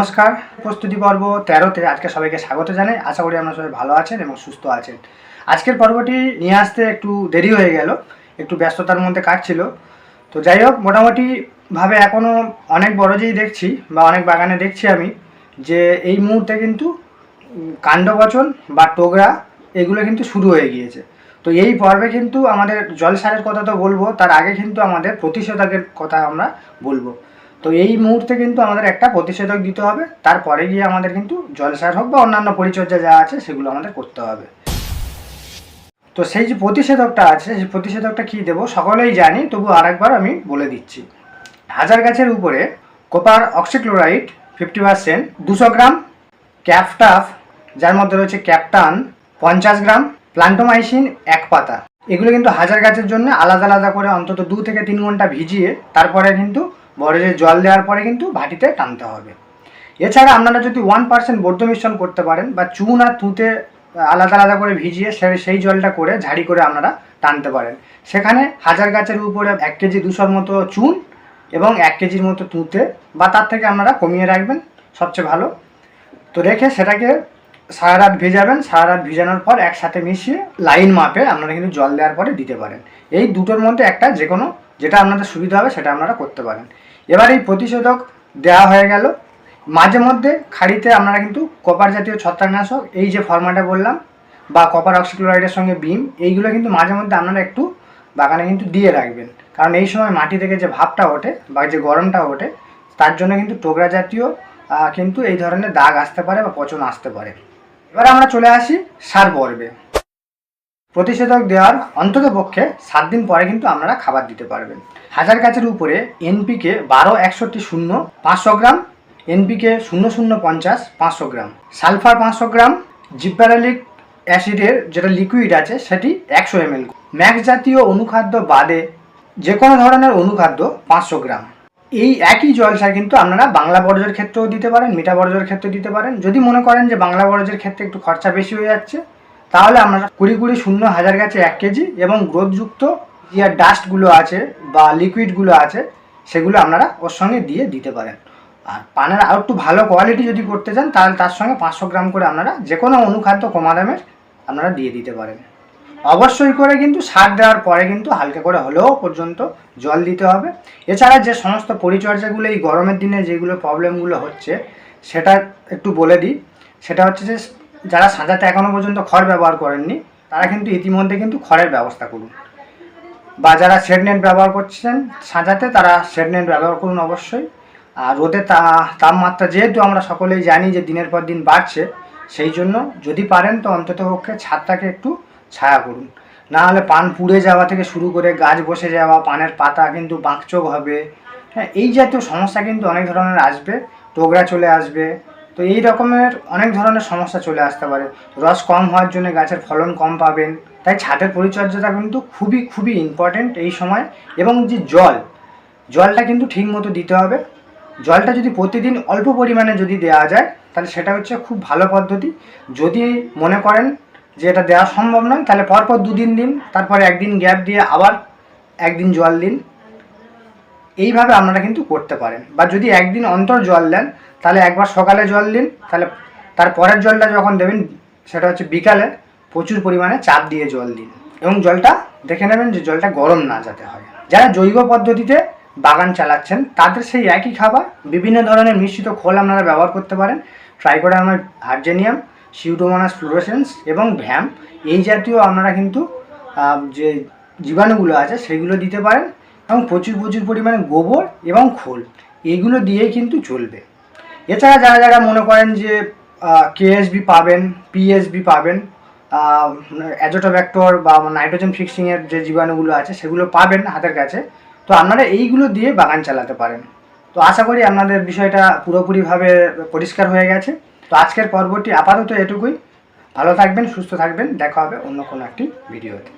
নমস্কার প্রস্তুতি পর্ব তেরোতে আজকে সবাইকে স্বাগত জানাই। আশা করি আপনারা সবাই ভালো আছেন এবং সুস্থ আছেন। আজকের পর্বটি নিয়ে আসতে একটু দেরি হয়ে গেল, একটু ব্যস্ততার মধ্যে কাটছিল। তো যাই হোক, মোটামুটি ভাবে এখনও অনেক বড় যেই দেখছি বা অনেক বাগানে দেখছি আমি, যে এই মুহূর্তে কিন্তু কাণ্ডবচন বা টোগরা এগুলো কিন্তু শুরু হয়ে গিয়েছে। তো এই পর্বে কিন্তু আমাদের জল সারের কথা তো বলব, তার আগে কিন্তু আমাদের প্রতিষেধকের কথা আমরা বলব। তো এই মুহূর্তে কিন্তু আমাদের একটা প্রতিষেধক দিতে হবে, তারপরে গিয়ে আমাদের কিন্তু জলসার হোক বা অন্যান্য পরিচর্যা যা আছে সেগুলো আমাদের করতে হবে। তো সেই যে প্রতিষেধকটা আছে, সেই প্রতিষেধকটা কী দেবো সকলেই জানি, তবু আরেকবার আমি বলে দিচ্ছি। হাজার গাছের উপরে কোপার অক্সিক্লোরাইড ফিফটি পার্সেন্ট দুশো গ্রাম ক্যাপটাফ যার মধ্যে রয়েছে ক্যাপটান পঞ্চাশ গ্রাম প্লান্টোমাইসিন এক পাতা। এগুলো কিন্তু হাজার গাছের জন্য আলাদা আলাদা করে অন্তত দু থেকে তিন ঘণ্টা ভিজিয়ে, তারপরে কিন্তু বরজে জল দেওয়ার পরে কিন্তু ভাটিতে টানতে হবে। এছাড়া আপনারা যদি ওয়ান পার্সেন্ট বৌদ্ধ মিশ্রণ করতে পারেন বা চুন আর তুঁতে আলাদা আলাদা করে ভিজিয়ে সেই জলটা করে ঝাড়ি করে আপনারা টানতে পারেন। সেখানে হাজার গাছের উপরে এক কেজি দুশোর মতো চুন এবং এক কেজির মতো তুঁতে বা তার থেকে আপনারা কমিয়ে রাখবেন, সবচেয়ে ভালো। তো রেখে সেটাকে সারা রাত ভেজাবেন, সারা রাত ভেজানোর পর একসাথে মিশিয়ে লাইন মাপে আপনারা কিন্তু জল দেওয়ার পরে দিতে পারেন। এই দুটোর মধ্যে একটা যে কোনো যেটা আপনাদের সুবিধা হবে সেটা আপনারা করতে পারেন। এবার এই প্রতিষেধক দেওয়া হয়ে গেল। মাঝে মধ্যে খাড়িতে আপনারা কিন্তু কপার জাতীয় ছত্রাকনাশক, এই যে ফর্মাটা বললাম, বা কপার অক্সিক্লোরাইডের সঙ্গে বিম এইগুলো কিন্তু মাঝে মধ্যে আপনারা একটু বাগানে কিন্তু দিয়ে রাখবেন। কারণ এই সময় মাটি থেকে যে ভাবটা ওঠে, বা যে গরমটা ওঠে, তার জন্য কিন্তু টোকরা জাতীয় কিন্তু এই ধরনের দাগ আসতে পারে বা পচন আসতে পারে। এবার আমরা চলে আসি সার পর্বে প্রতিষেধক দেওয়ার অন্তত পক্ষে সাত দিন পরে কিন্তু আপনারা খাবার দিতে পারবেন। হাজার গাছের উপরে এনপিকে বারো একষট্টি শূন্য, পাঁচশো গ্রাম, এনপিকে শূন্য শূন্য পঞ্চাশ, পাঁচশো গ্রাম। সালফার পাঁচশো গ্রাম জিব্যারালিক অ্যাসিডের যেটা লিকুইড আছে সেটি একশো এমএল। ম্যাক্স জাতীয় অনুখাদ্য বাদে যে কোনো ধরনের অনুখাদ্য পাঁচশো গ্রাম। এই একই জল সার কিন্তু আপনারা বাংলা বরজের ক্ষেত্রেও দিতে পারেন, মিঠা বরজের ক্ষেত্রে দিতে পারেন। যদি মনে করেন যে বাংলা বরজের ক্ষেত্রে একটু খরচা বেশি হয়ে যাচ্ছে তাহলে আপনারা কুড়ি কুড়ি শূন্য হাজার গাছে এক কেজি এবং গ্রোথযুক্ত যে ডাস্টগুলো আছে বা লিকুইডগুলো আছে, সেগুলো আপনারা ওর সঙ্গে দিয়ে দিতে পারেন। আর পানের আরও একটু ভালো কোয়ালিটি যদি করতে চান, তাহলে তার সঙ্গে পাঁচশো গ্রাম করে আপনারা যে কোনো অনুখাদ্য কমা দামের আপনারা দিয়ে দিতে পারেন। অবশ্যই করে কিন্তু সার দেওয়ার পরে কিন্তু হালকা করে হলেও পর্যন্ত জল দিতে হবে। এছাড়া যে সমস্ত পরিচর্যাগুলো এই গরমের দিনে যেগুলো প্রবলেমগুলো হচ্ছে, সেটা একটু বলে দিই। সেটা হচ্ছে যে যারা সাজাতে এখনও পর্যন্ত খড় ব্যবহার করেননি, তারা কিন্তু ইতিমধ্যে কিন্তু খড়ের ব্যবস্থা করুন। বা যারা শেড নেট ব্যবহার করছেন, সাজাতে তারা শেড নেট ব্যবহার করুন অবশ্যই। আর রোদের তা- তাপমাত্রা যেহেতু আমরা সকলেই জানি যে দিনের পর দিন বাড়ছে, সেই জন্য যদি পারেন তো অন্তত পক্ষে ছাদটাকে একটু ছায়া করুন। না হলে পান পুড়ে যাওয়া থেকে শুরু করে গাছ বসে যাওয়া, পানের পাতা কিন্তু বাঁকচোক হবে। হ্যাঁ এই জাতীয় সমস্যা কিন্তু অনেক ধরনের আসবে, টোগরা চলে আসবে তো এই রকমের অনেক ধরনের সমস্যা চলে আসতে পারে। রস কম হওয়ার জন্য গাছের ফলন কম পাবেন। তাই ছাদের পরিচর্যাটা কিন্তু খুবই খুবই ইম্পর্ট্যান্ট এই সময়। এবং যে জল, জলটা কিন্তু ঠিক মতো দিতে হবে। জলটা যদি প্রতিদিন অল্প পরিমাণে যদি দেওয়া যায়, তাহলে সেটা হচ্ছে খুব ভালো পদ্ধতি। যদি মনে করেন যে এটা দেওয়া সম্ভব নয়, তাহলে পরপর দুদিন দিন, তারপরে একদিন গ্যাপ দিয়ে আবার একদিন জল দিন। এইভাবে আপনারা কিন্তু করতে পারেন। বা যদি একদিন অন্তর জল দেন, তাহলে একবার সকালে জল দিন, তাহলে তার পরের জলটা যখন দেবেন, সেটা হচ্ছে বিকালে প্রচুর পরিমাণে চাপ দিয়ে জল দিন। এবং জলটা দেখে নেবেন যে জলটা গরম না যাতে হয়। যারা জৈব পদ্ধতিতে বাগান চালাচ্ছেন, তাদের সেই একই খাবার, বিভিন্ন ধরনের মিশ্রিত খোল আপনারা ব্যবহার করতে পারেন। ট্রাইকোডার্মার হার্জেনিয়াম সিউডোমোনাস ফ্লোরেসেন্স এবং ভ্যাম এই জাতীয় আপনারা কিন্তু যে জীবাণুগুলো আছে, সেগুলো দিতে পারেন। এবং প্রচুর প্রচুর পরিমাণে গোবর এবং খোল। এইগুলো দিয়েই কিন্তু চলবে। এছাড়া যারা যারা মনে করেন যে কেএসবি পাবেন পিএসবি পাবেন অ্যাজোটোব্যাক্টর বা নাইট্রোজেন ফিক্সিংয়ের যে জীবাণুগুলো আছে, সেগুলো পাবেন হাতের কাছে। তো আপনারা এইগুলো দিয়ে বাগান চালাতে পারেন। তো আশা করি আপনাদের বিষয়টা পুরোপুরিভাবে পরিষ্কার হয়ে গেছে। তো আজকের পর্বটি আপাতত এটুকুই। ভালো থাকবেন, সুস্থ থাকবেন। দেখা হবে অন্য কোনো একটি ভিডিওতে।